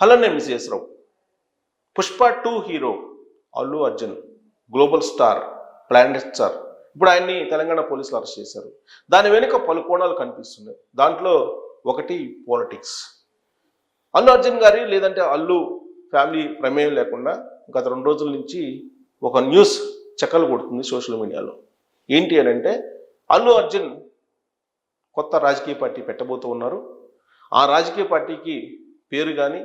Hello నేను Miss Rao. Pushpa two hero Allu Arjun global star planet star. ఇప్పుడు ఆయన్ని తెలంగాణ పోలీసులు అరెస్ట్ చేశారు. దాని వెనుక పలు కోణాలు కనిపిస్తున్నాయి. దాంట్లో ఒకటి పాలిటిక్స్. అల్లు అర్జున్ గారి లేదంటే అల్లు ఫ్యామిలీ ప్రమేయం లేకుండా గత రెండు రోజుల నుంచి ఒక న్యూస్ చెక్కలు కొడుతుంది సోషల్ మీడియాలో. ఏంటి అని అంటే అల్లు అర్జున్ కొత్త రాజకీయ పార్టీ పెట్టబోతూ ఉన్నారు. ఆ రాజకీయ పార్టీకి పేరు కానీ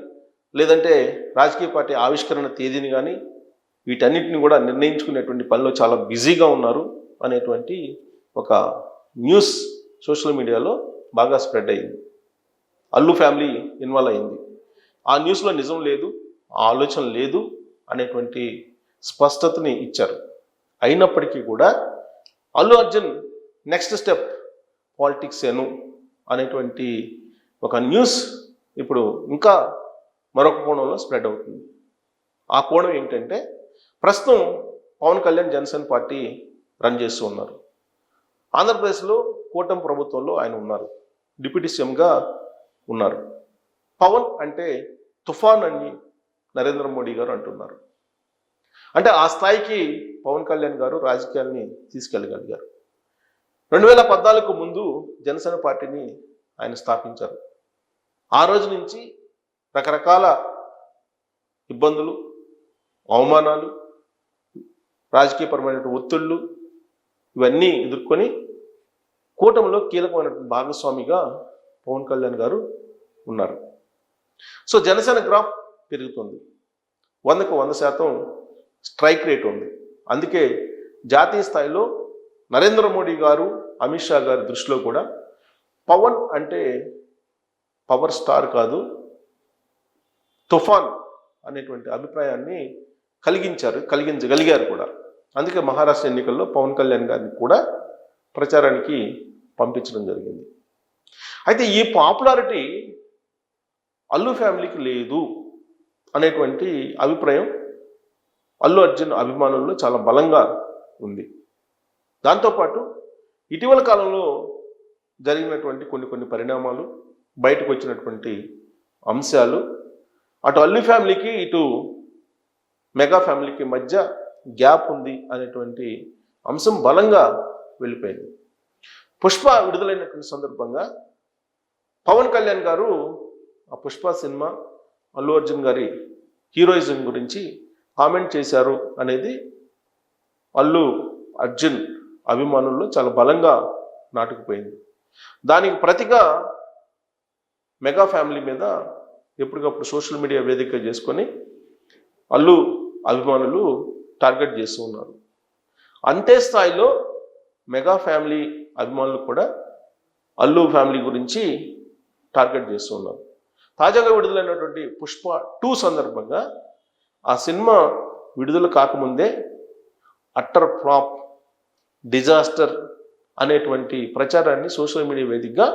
లేదంటే రాజకీయ పార్టీ ఆవిష్కరణ తేదీని కానీ వీటన్నిటిని కూడా నిర్ణయించుకునేటువంటి పనిలో చాలా బిజీగా ఉన్నారు అనేటువంటి ఒక న్యూస్ సోషల్ మీడియాలో బాగా స్ప్రెడ్ అయింది. అల్లు ఫ్యామిలీ ఇన్వాల్వ్ అయింది. ఆ న్యూస్లో నిజం లేదు ఆ ఆలోచన లేదు అనేటువంటి స్పష్టతని ఇచ్చారు. అయినప్పటికీ కూడా Allu Arjun next step politics ఎను అనేటువంటి ఒక న్యూస్ ఇప్పుడు ఇంకా మరొక కోణంలో స్ప్రెడ్ అవుతుంది. ఆ కోణం ఏంటంటే ప్రస్తుతం పవన్ కళ్యాణ్ జనసేన పార్టీ రన్ చేస్తూ ఉన్నారు. ఆంధ్రప్రదేశ్లో కూటమి ప్రభుత్వంలో ఆయన ఉన్నారు. డిప్యూటీ సీఎంగా ఉన్నారు. పవన్ అంటే తుఫాన్ అని నరేంద్ర మోడీ గారు అంటున్నారు. అంటే ఆ స్థాయికి పవన్ కళ్యాణ్ గారు రాజకీయాల్ని తీసుకెళ్ళగలిగారు. రెండు వేల పద్నాలుగు ముందు జనసేన పార్టీని ఆయన స్థాపించారు. ఆ రోజు నుంచి రకరకాల ఇబ్బందులు అవమానాలు రాజకీయపరమైన ఒత్తిళ్ళు ఇవన్నీ ఎదుర్కొని కూటమిలో కీలకమైనటువంటి భాగస్వామిగా పవన్ కళ్యాణ్ గారు ఉన్నారు. సో జనసేన గ్రాఫ్ పెరుగుతుంది. వందకు వంద శాతం స్ట్రైక్ రేట్ ఉంది. అందుకే జాతీయ స్థాయిలో నరేంద్ర మోడీ గారు అమిత్ షా గారి దృష్టిలో కూడా పవన్ అంటే పవర్ స్టార్ కాదు తుఫాన్ అనేటువంటి అభిప్రాయాన్ని కలిగించారు కలిగించగలిగారు కూడా. అందుకే మహారాష్ట్ర ఎన్నికల్లో పవన్ కళ్యాణ్ గారిని కూడా ప్రచారానికి పంపించడం జరిగింది. అయితే ఈ పాపులారిటీ అల్లు ఫ్యామిలీకి లేదు అనేటువంటి అభిప్రాయం అల్లు అర్జున్ అభిమానుల్లో చాలా బలంగా ఉంది. దాంతోపాటు ఇటీవల కాలంలో జరిగినటువంటి కొన్ని కొన్ని పరిణామాలు బయటకు వచ్చినటువంటి అంశాలు అటు అల్లు ఫ్యామిలీకి ఇటు మెగా ఫ్యామిలీకి మధ్య గ్యాప్ ఉంది అనేటువంటి అంశం బలంగా వెళ్ళిపోయింది. పుష్ప విడుదలైనటువంటి సందర్భంగా పవన్ కళ్యాణ్ గారు ఆ పుష్ప సినిమా అల్లు అర్జున్ గారి హీరోయిజం గురించి కామెంట్ చేశారు అనేది అల్లు అర్జున్ అభిమానుల్లో చాలా బలంగా నాటుకుపోయింది. దానికి ప్రతిగా మెగా ఫ్యామిలీ మీద ఎప్పటికప్పుడు సోషల్ మీడియా వేదిక చేసుకొని అల్లు అభిమానులు టార్గెట్ చేస్తూ ఉన్నారు. అంతే స్థాయిలో మెగా ఫ్యామిలీ అభిమానులు కూడా అల్లు ఫ్యామిలీ గురించి టార్గెట్ చేస్తూ ఉన్నారు. తాజాగా విడుదలైనటువంటి పుష్ప టూ సందర్భంగా ఆ సినిమా విడుదల కాకముందే అట్టర్ ఫ్లాప్ డిజాస్టర్ అనేటువంటి ప్రచారాన్ని సోషల్ మీడియా వేదికగా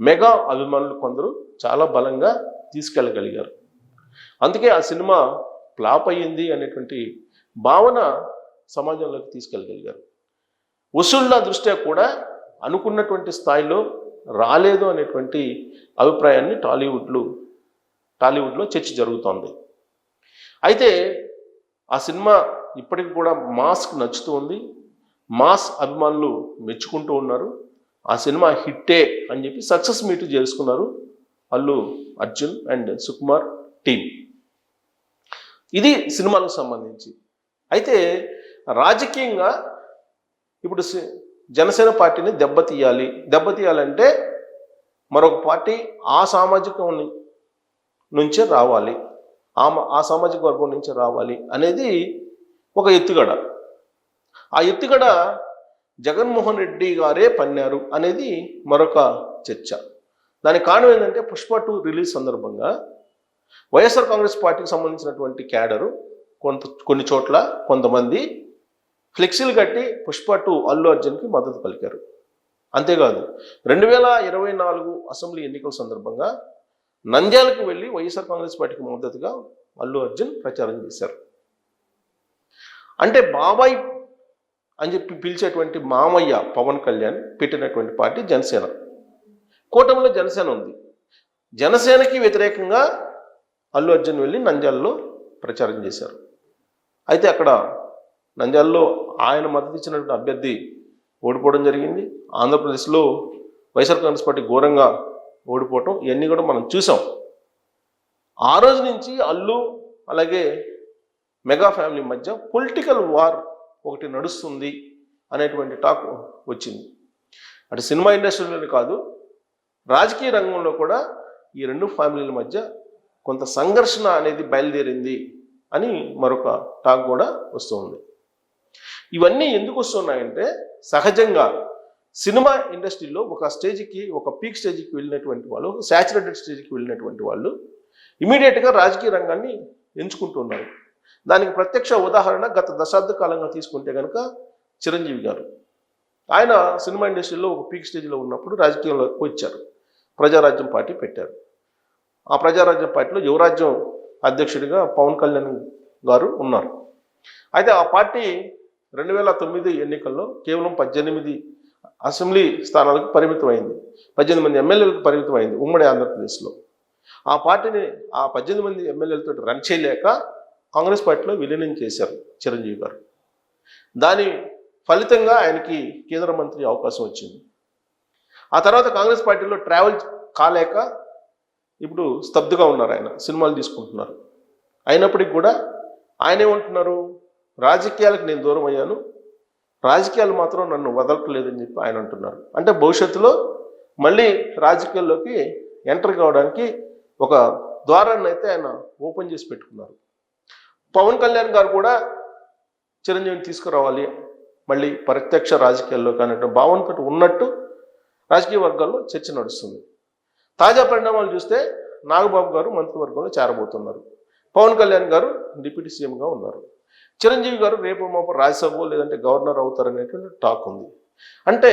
మెగా అభిమానులు కొందరు చాలా బలంగా తీసుకెళ్ళగలిగారు. అందుకే ఆ సినిమా ఫ్లాప్ అయ్యింది అనేటువంటి భావన సమాజంలోకి తీసుకెళ్ళగలిగారు. వసూళ్ళ దృష్ట్యా కూడా అనుకున్నటువంటి స్థాయిలో రాలేదు అనేటువంటి అభిప్రాయాన్ని టాలీవుడ్లో టాలీవుడ్లో చర్చ జరుగుతోంది. అయితే ఆ సినిమా ఇప్పటికి కూడా మాస్క్ నచ్చుతూ ఉంది. మాస్ అభిమానులు మెచ్చుకుంటూ ఉన్నారు. ఆ సినిమా హిట్టే అని చెప్పి సక్సెస్ మీట్ చేసుకున్నారు. అల్లు అర్జున్ అండ్ సుకుమార్ టీమ్ ఇది సినిమాలకు సంబంధించి. అయితే రాజకీయంగా ఇప్పుడు జనసేన పార్టీని దెబ్బతీయాలి. దెబ్బతీయాలంటే మరొక పార్టీ ఆ సామాజికం నుంచే రావాలి. ఆ మ- ఆ సామాజిక వర్గం నుంచే రావాలి అనేది ఒక ఎత్తుగడ. ఆ ఎత్తుగడ జగన్మోహన్ రెడ్డి గారే పన్నారు అనేది మరొక చర్చ. దానికి కారణం ఏంటంటే పుష్ప టూ రిలీజ్ సందర్భంగా వైఎస్ఆర్ కాంగ్రెస్ పార్టీకి సంబంధించినటువంటి క్యాడరు కొంత కొన్ని చోట్ల కొంతమంది ఫ్లెక్సీలు కట్టి పుష్ప టూ అల్లు అర్జున్కి మద్దతు పలికారు. అంతేకాదు రెండు వేల ఇరవై నాలుగు అసెంబ్లీ ఎన్నికల సందర్భంగా నంద్యాలకు వెళ్ళి వైఎస్ఆర్ కాంగ్రెస్ పార్టీకి మద్దతుగా అల్లు అర్జున్ ప్రచారం చేశారు. అంటే బాబాయ్ అని చెప్పి పిలిచేటువంటి మామయ్య పవన్ కళ్యాణ్ పెట్టినటువంటి పార్టీ జనసేన. కూటమిలో జనసేన ఉంది. జనసేనకి వ్యతిరేకంగా అల్లు అర్జున్ వెళ్ళి నంద్యాలలో ప్రచారం చేశారు. అయితే అక్కడ నంద్యాలలో ఆయన మద్దతు ఇచ్చినటువంటి అభ్యర్థి ఓడిపోవడం జరిగింది. ఆంధ్రప్రదేశ్లో వైఎస్ఆర్ కాంగ్రెస్ పార్టీ ఘోరంగా ఓడిపోవటం ఇవన్నీ కూడా మనం చూసాం. ఆ రోజు నుంచి అల్లు అలాగే మెగా ఫ్యామిలీ మధ్య పొలిటికల్ వార్ ఒకటి నడుస్తుంది అనేటువంటి టాక్ వచ్చింది. అటు సినిమా ఇండస్ట్రీలోనే కాదు రాజకీయ రంగంలో కూడా ఈ రెండు ఫ్యామిలీల మధ్య కొంత సంఘర్షణ అనేది బయలుదేరింది అని మరొక టాక్ కూడా వస్తుంది. ఇవన్నీ ఎందుకు వస్తున్నాయంటే సహజంగా సినిమా ఇండస్ట్రీలో ఒక స్టేజ్కి ఒక పీక్ స్టేజ్కి వెళ్ళినటువంటి వాళ్ళు ఒక శాచురేటెడ్ స్టేజ్కి వెళ్ళినటువంటి వాళ్ళు ఇమీడియట్గా రాజకీయ రంగాన్ని ఎంచుకుంటున్నారు దానికి ప్రత్యక్ష ఉదాహరణ గత దశాబ్ద కాలంగా తీసుకుంటే కనుక చిరంజీవి గారు. ఆయన సినిమా ఇండస్ట్రీలో ఒక పీక్ స్టేజ్లో ఉన్నప్పుడు రాజకీయంలోకి వచ్చారు. ప్రజారాజ్యం పార్టీ పెట్టారు. ఆ ప్రజారాజ్యం పార్టీలో యువరాజ్యం అధ్యక్షుడిగా పవన్ కళ్యాణ్ గారు ఉన్నారు. అయితే ఆ పార్టీ రెండు వేల తొమ్మిది ఎన్నికల్లో కేవలం పద్దెనిమిది అసెంబ్లీ స్థానాలకు పరిమితమైంది. పద్దెనిమిది మంది ఎమ్మెల్యేలకు పరిమితమైంది ఉమ్మడి ఆంధ్రప్రదేశ్లో. ఆ పార్టీని ఆ పద్దెనిమిది మంది ఎమ్మెల్యేలతో రన్ చేయలేక కాంగ్రెస్ పార్టీలో విలీనం చేశారు చిరంజీవి గారు. దాని ఫలితంగా ఆయనకి కేంద్ర మంత్రి అవకాశం వచ్చింది. ఆ తర్వాత కాంగ్రెస్ పార్టీలో ట్రావెల్ కాలేక ఇప్పుడు స్తబ్దుగా ఉన్నారు ఆయన సినిమాలు తీసుకుంటున్నారు. అయినప్పటికీ కూడా ఆయన ఏమంటున్నారు? రాజకీయాలకు నేను దూరం అయ్యాను. రాజకీయాలు మాత్రం నన్ను వదలట్లేదని చెప్పి ఆయన అంటున్నారు. అంటే భవిష్యత్తులో మళ్ళీ రాజకీయాల్లోకి ఎంటర్ కావడానికి ఒక ద్వారాన్ని అయితే ఆయన ఓపెన్ చేసి పెట్టుకున్నారు. పవన్ కళ్యాణ్ గారు కూడా చిరంజీవిని తీసుకురావాలి మళ్ళీ ప్రత్యక్ష రాజకీయాల్లోకి అన్నట్టు భావనతో ఉన్నట్టు రాజకీయ వర్గాల్లో చర్చ నడుస్తుంది. తాజా పరిణామాలు చూస్తే నాగబాబు గారు మంత్రివర్గంలో చేరబోతున్నారు. పవన్ కళ్యాణ్ గారు డిప్యూటీ సీఎంగా ఉన్నారు. చిరంజీవి గారు రేపు మాపు రాజ్యసభ లేదంటే గవర్నర్ అవుతారనేటువంటి టాక్ ఉంది. అంటే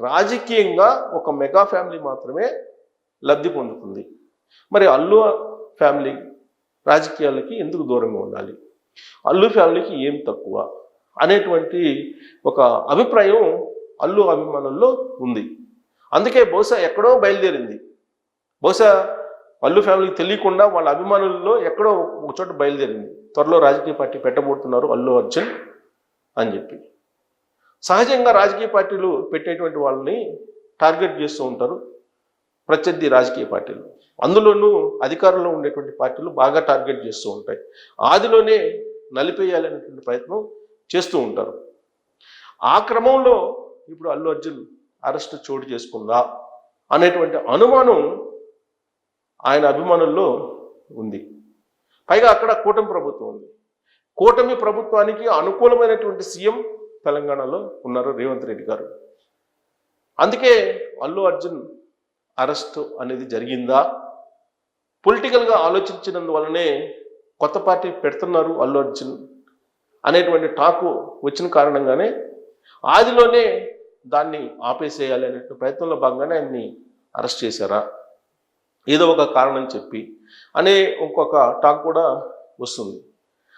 రాజకీయంగా ఒక మెగా ఫ్యామిలీ మాత్రమే లబ్ధి పొందుతుంది. మరి అల్లు ఫ్యామిలీ రాజకీయాలకి ఎందుకు దూరంగా ఉండాలి? అల్లు ఫ్యామిలీకి ఏం తక్కువ? అనేటువంటి ఒక అభిప్రాయం అల్లు అభిమానుల్లో ఉంది. అందుకే బహుశా ఎక్కడో బయలుదేరింది. బహుశా అల్లు ఫ్యామిలీకి తెలియకుండా వాళ్ళ అభిమానుల్లో ఎక్కడో ఒక చోట బయలుదేరింది. త్వరలో రాజకీయ పార్టీ పెట్టబోతున్నారు అల్లు అర్జున్ అని చెప్పి. సహజంగా రాజకీయ పార్టీలు పెట్టేటువంటి వాళ్ళని టార్గెట్ చేస్తూ ఉంటారు ప్రత్యర్థి రాజకీయ పార్టీలు. అందులోనూ అధికారంలో ఉండేటువంటి పార్టీలు బాగా టార్గెట్ చేస్తూ ఉంటాయి. ఆదిలోనే నలిపేయాలనేటువంటి ప్రయత్నం చేస్తూ ఉంటారు. ఆ క్రమంలో ఇప్పుడు అల్లు అర్జున్ అరెస్ట్ చోటు చేసుకుందా అనేటువంటి అనుమానం ఆయన అభిమానుల్లో ఉంది. పైగా అక్కడ కూటమి ప్రభుత్వం ఉంది. కూటమి ప్రభుత్వానికి అనుకూలమైనటువంటి సీఎం తెలంగాణలో ఉన్నారు రేవంత్ రెడ్డి గారు. అందుకే అల్లు అర్జున్ అరెస్ట్ అనేది జరిగిందా? పొలిటికల్గా ఆలోచించినందువలనే కొత్త పార్టీ పెడుతున్నారు అల్లు అర్జున్ అనేటువంటి టాకు వచ్చిన కారణంగానే ఆదిలోనే దాన్ని ఆపేసేయాలి అనే ప్రయత్నంలో భాగంగానే ఆయన్ని అరెస్ట్ చేశారా? ఏదో ఒక కారణం చెప్పి అనే ఇంకొక టాక్ కూడా వస్తుంది.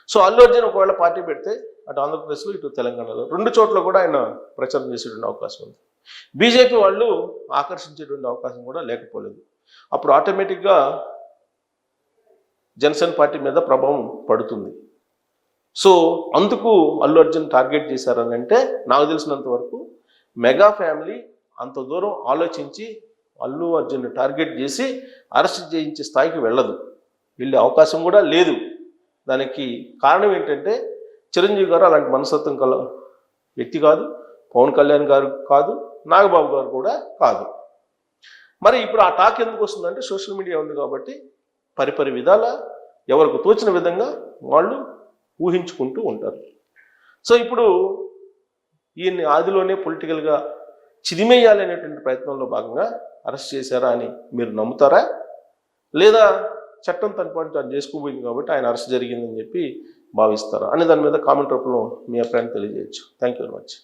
సో అల్లు అర్జున్ ఒకవేళ పార్టీ పెడితే అటు ఆంధ్రప్రదేశ్లో ఇటు తెలంగాణలో రెండు చోట్ల కూడా ఆయన ప్రచారం చేసేటువంటి అవకాశం ఉంది. బీజేపీ వాళ్ళు ఆకర్షించేటువంటి అవకాశం కూడా లేకపోలేదు. అప్పుడు ఆటోమేటిక్గా జనసేన పార్టీ మీద ప్రభావం పడుతుంది. సో అందుకు అల్లు అర్జున్ టార్గెట్ చేశారని అంటే నాకు తెలిసినంత వరకు మెగా ఫ్యామిలీ అంత దూరం ఆలోచించి అల్లు అర్జున్ టార్గెట్ చేసి అరెస్ట్ చేయించే స్థాయికి వెళ్ళదు. వెళ్ళే అవకాశం కూడా లేదు. దానికి కారణం ఏంటంటే చిరంజీవి గారు అలాంటి మనస్తత్వం కల వ్యక్తి కాదు పవన్ కళ్యాణ్ గారు కాదు నాగబాబు గారు కూడా కాదు. మరి ఇప్పుడు ఆ టాక్ ఎందుకు వస్తుందంటే సోషల్ మీడియా ఉంది కాబట్టి పరిపరి విధాల ఎవరికి తోచిన విధంగా వాళ్ళు ఊహించుకుంటూ ఉంటారు. సో ఇప్పుడు ఈయన్ని ఆదిలోనే పొలిటికల్గా చిదిమేయాలి అనేటువంటి ప్రయత్నంలో భాగంగా అరెస్ట్ చేశారా అని మీరు నమ్ముతారా? లేదా చట్టం తన పని తాను చేసుకోబోయింది కాబట్టి ఆయన అరెస్ట్ జరిగిందని చెప్పి భావిస్తారా? అనే దాని మీద కామెంట్ రూపంలో మీ అభిప్రాయం తెలియజేయచ్చు. Thank you very much